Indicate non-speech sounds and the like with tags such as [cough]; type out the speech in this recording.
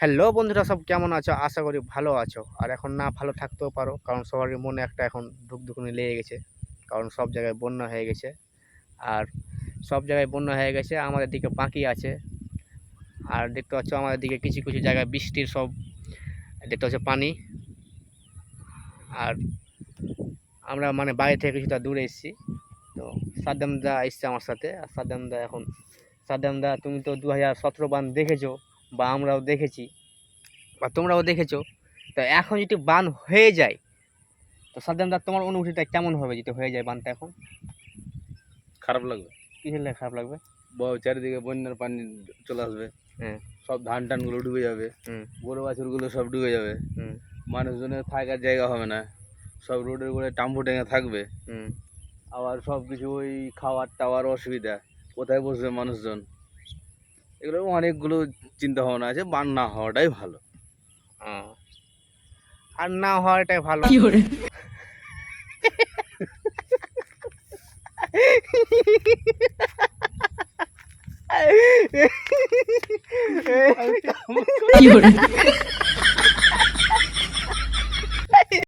Hello বন্ধুরা, সব কেমন আছো? আশা করি ভালো আছো। আর এখন না, ভালো থাকতেও পারো, কারণ সবারই মনে একটা এখন ধুকধুকুনি লেগে গেছে, কারণ সব জায়গায় বন্যা হয়ে গেছে। আর সব জায়গায় বন্যা হয়ে গেছে, আমাদের দিকে বাকি আছে। আর দেখতে পাচ্ছ, আমাদের দিকে কিছু কিছু জায়গায় বৃষ্টির সব, দেখতে পাচ্ছ পানি। আর আমরা মানে বাইরে থেকে কিছুটা দূরে এসেছি। তো সাদ্দাম দা এসছে আমার সাথে, আর সাদ্দাম দা এখন সাদ্দাম দা তুমি তো দু হাজার সতেরো বান দেখেছ বা আমরাও দেখেছি বা তোমরাও দেখেছ তো এখন যদি বান হয়ে যায় তো সাদ্দাম দা তোমার অনুভূতিটা কেমন হবে যদি হয়ে যায় বানটা এখন? খারাপ লাগবে। কিসের লেগে খারাপ লাগবে? চারিদিকে বন্যার পানি চলে আসবে। হ্যাঁ। সব ধান টানগুলো ডুবে যাবে। হুম। গরু বাছুরগুলো সব ডুবে যাবে। হুম। মানুষজনের থাকার জায়গা হবে না। সব রোডের উপরে টাম্পু টেঙে থাকবে। হুম। আবার সব কিছু ওই খাওয়ার টাওয়ার অসুবিধা। কোথায় বসবে মানুষজন? এগুলো অনেকগুলো চিন্তা ভাবনা আছে বান না হওয়াটাই ভালো। আর না হওয়াটাই ভালো। কি [laughs]